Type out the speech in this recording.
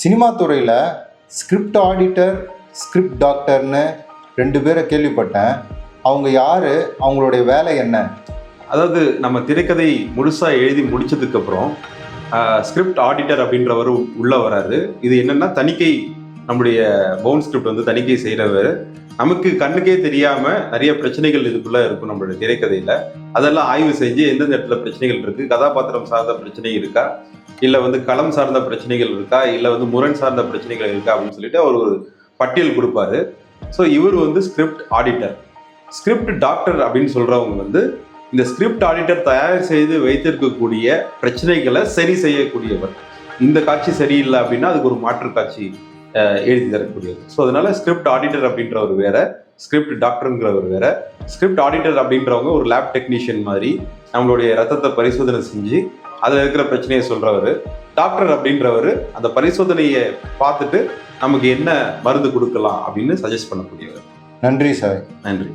Cinema துறையில் script auditor script டாக்டர்னு ரெண்டு பேரை கேள்விப்பட்டேன். அவங்க யார்? அவங்களுடைய வேலை என்ன? அதாவது நம்ம திரைக்கதை முழுசாக எழுதி முடித்ததுக்கப்புறம் ஸ்கிரிப்ட் ஆடிட்டர் அப்படின்றவர் உள்ள வராரு. இது என்னென்னா தணிக்கை நம்முடைய பவுன் ஸ்கிரிப்ட் வந்து தணிக்கை செய்கிறவர் நமக்கு கண்ணுக்கே தெரியாமல் நிறைய பிரச்சனைகள் இதுக்குள்ளே இருக்கும் நம்மளுடைய திரைக்கதையில். அதெல்லாம் ஆய்வு செஞ்சு எந்தெந்த இடத்துல பிரச்சனைகள் இருக்குது கதாபாத்திரம் சார்ந்த பிரச்சனை இருக்கா இல்லை வந்து களம் சார்ந்த பிரச்சனைகள் இருக்கா? இல்லை வந்து முரண் சார்ந்த பிரச்சனைகள் இருக்கா? அப்படின்னு சொல்லிட்டு அவர் ஒரு பட்டியல் கொடுப்பாரு. ஸோ இவர் வந்து ஸ்கிரிப்ட் ஆடிட்டர் ஸ்கிரிப்ட் டாக்டர் அப்படின்னு சொல்கிறவங்க வந்து இந்த ஸ்கிரிப்ட் ஆடிட்டர் தயார் செய்து வைத்திருக்கக்கூடிய பிரச்சனைகளை சரி செய்யக்கூடியவர். இந்த காட்சி சரியில்லை அப்படின்னா அதுக்கு ஒரு மாற்று காட்சி எழுதி தரக்கூடியது ஸோ அதனால ஸ்கிரிப்ட் ஆடிட்டர் அப்படின்றவர் வேற ஸ்கிரிப்ட் டாக்டருங்கிறவர் வேற. ஸ்கிரிப்ட் ஆடிட்டர் அப்படின்றவங்க ஒரு லேப் டெக்னீஷியன் மாதிரி நம்மளுடைய ரத்தத்தை பரிசோதனை செஞ்சு அதில் இருக்கிற பிரச்சனையை சொல்றவர். டாக்டர் அப்படின்றவர் அந்த பரிசோதனையை பார்த்துட்டு நமக்கு என்ன மருந்து கொடுக்கலாம் அப்படின்னு சஜஸ்ட் பண்ணக்கூடியவர். நன்றி சார். நன்றி.